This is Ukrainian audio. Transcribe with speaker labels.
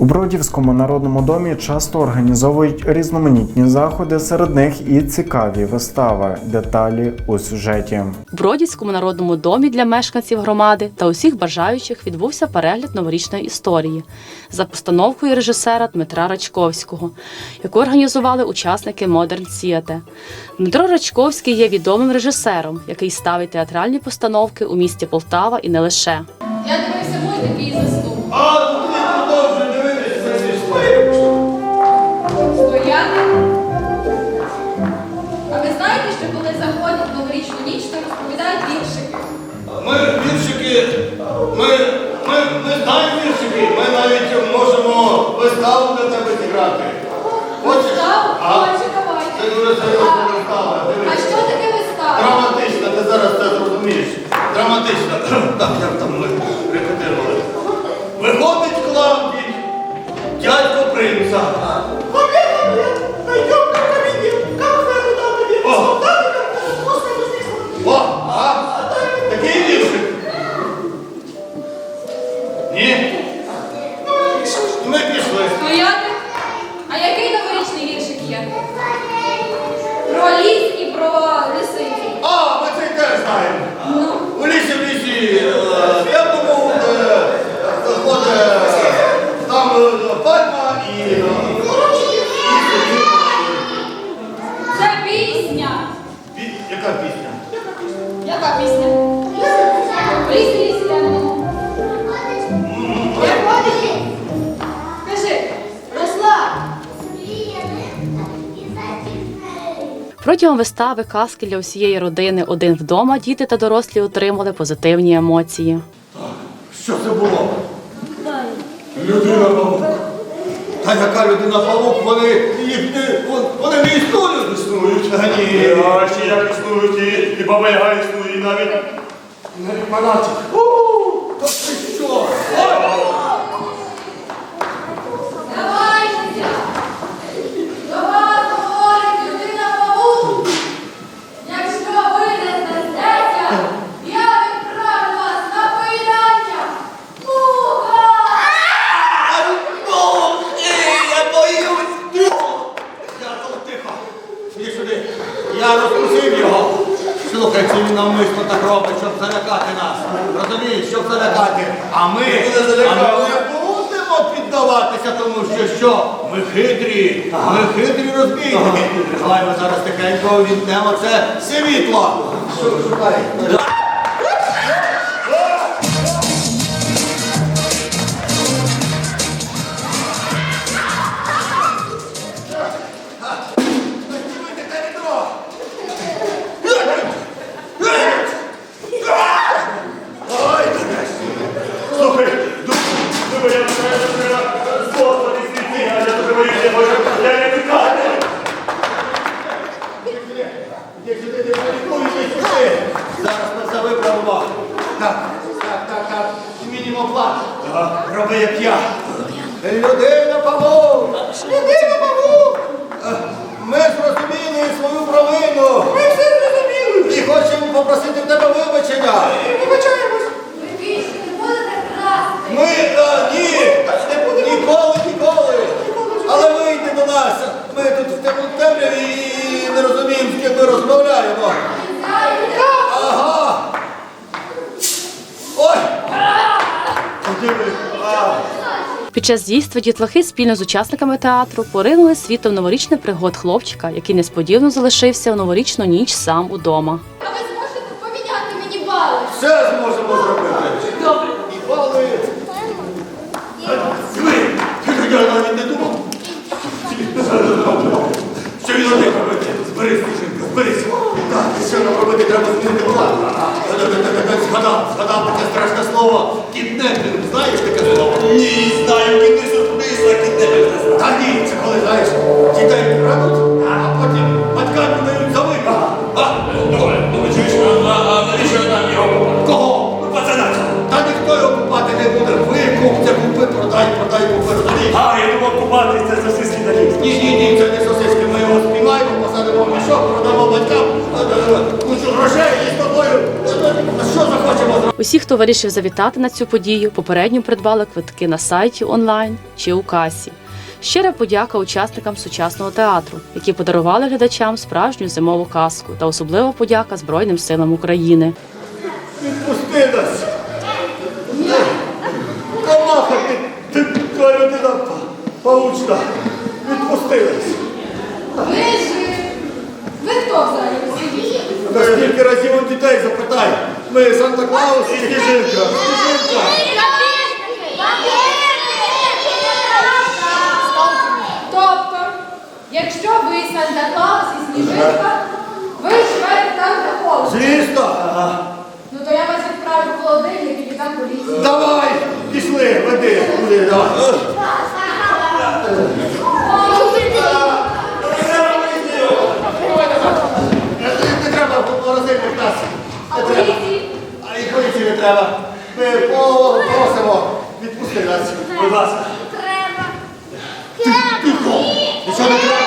Speaker 1: У Бродівському народному домі часто організовують різноманітні заходи, серед них і цікаві вистави. Деталі у сюжеті.
Speaker 2: В Бродівському народному домі для мешканців громади та усіх бажаючих відбувся перегляд новорічної історії за постановкою режисера Дмитра Рачковського, яку організували учасники Modern Theatre. Дмитро Рачковський є відомим режисером, який ставить театральні постановки у місті Полтава і не лише.
Speaker 3: Я дивився мультики і заснув.
Speaker 4: Знаємо віршики, ми навіть можемо виставу для тебе зіграти. Хочеш?
Speaker 3: Виставу?
Speaker 4: А?
Speaker 3: Хочу, давайте.
Speaker 4: Це дуже серйозна вистава,
Speaker 3: А що таке вистава?
Speaker 4: Драматична, ти зараз це зрозумієш. Драматична. Так, як там ми репетирували. Виходить Клавдій, дядько принца.
Speaker 2: Протягом вистави казки для усієї родини один вдома діти та дорослі отримали позитивні емоції.
Speaker 4: Що це було? Людина павук. Та яка людина павук? Вони їх не вони не існують, існують. А ні.
Speaker 5: А ще як існують і, і баба Яга існує, і навіть навіть монатик.
Speaker 4: Та ти що?
Speaker 3: Давайте. До вас говорить людина павук. Якщо ви не здастеся, я відправлю вас на поїдання. Муха!
Speaker 4: Ну, ні, я боюсь. Я тут тихо. Іди сюди. Я розкусив його. Слухай, це він навмисно так робить, щоб залякати нас. Розумієш, щоб залякати. А ми, а ми не будемо піддаватися, тому що що? Ми хитрі, ми хитрі розбійники. Давай ми зараз тихенько віднемо це світло. Що шукай? Роби як я. Людина павук! Людина павук! Е, Ми зрозуміли свою провину. Ми все зрозуміли. І хочемо попросити в тебе вибачення. Вибачаємось.
Speaker 3: Ви більше не будете красти.
Speaker 4: Ми е, ні, не будемо ніколи, ніколи. Але вийди до нас. Ми тут в тем- темряві і не розуміємо, з ким ми розмовляємо. Ага. Ой! Подиви. А.
Speaker 2: Під час дійства дітлахи спільно з учасниками театру поринули світом новорічних пригод хлопчика, який несподівано залишився в новорічну ніч сам удома.
Speaker 3: А ви зможете поміняти мені бали?
Speaker 4: Все зможемо зробити. Добре. І бали. Я навіть не думав. Що він один робити? Зберись, зберись. Так, що нам робити? Треба змінити план. Згадав, згадав мішок, продамо батькам, Кучу грошей і з тобою. Що захочемо?
Speaker 2: Усі, хто вирішив завітати на цю подію, попередньо придбали квитки на сайті онлайн чи у касі. Щира подяка учасникам сучасного театру, які подарували глядачам справжню зимову казку, та особлива подяка Збройним силам України.
Speaker 4: Відпусти нас. Комаха, ти, ти, твоя людина па- паучна. Відпусти нас.
Speaker 3: Ви ж ви хто взагалі? Скажіть?
Speaker 4: Та скільки разів у дітей запитай. Ми Санта-Клаус і Сніжинка. Сніжинка.
Speaker 3: Тобто, якщо ви Санта-Клаус і Сніжинка, ви живете там такого.
Speaker 4: Звісно.
Speaker 3: Ну то я вас відправлю в холодильник і віддам поліцію.
Speaker 4: Давай, пішли, веди. Куди, давай. Не, не треба морозильник нас.
Speaker 3: А
Speaker 4: Не треба.
Speaker 3: поліції?
Speaker 4: А і поліції не треба. Ми просимо, відпусти нас. Будь ласка. Тихо. Нічого не треба.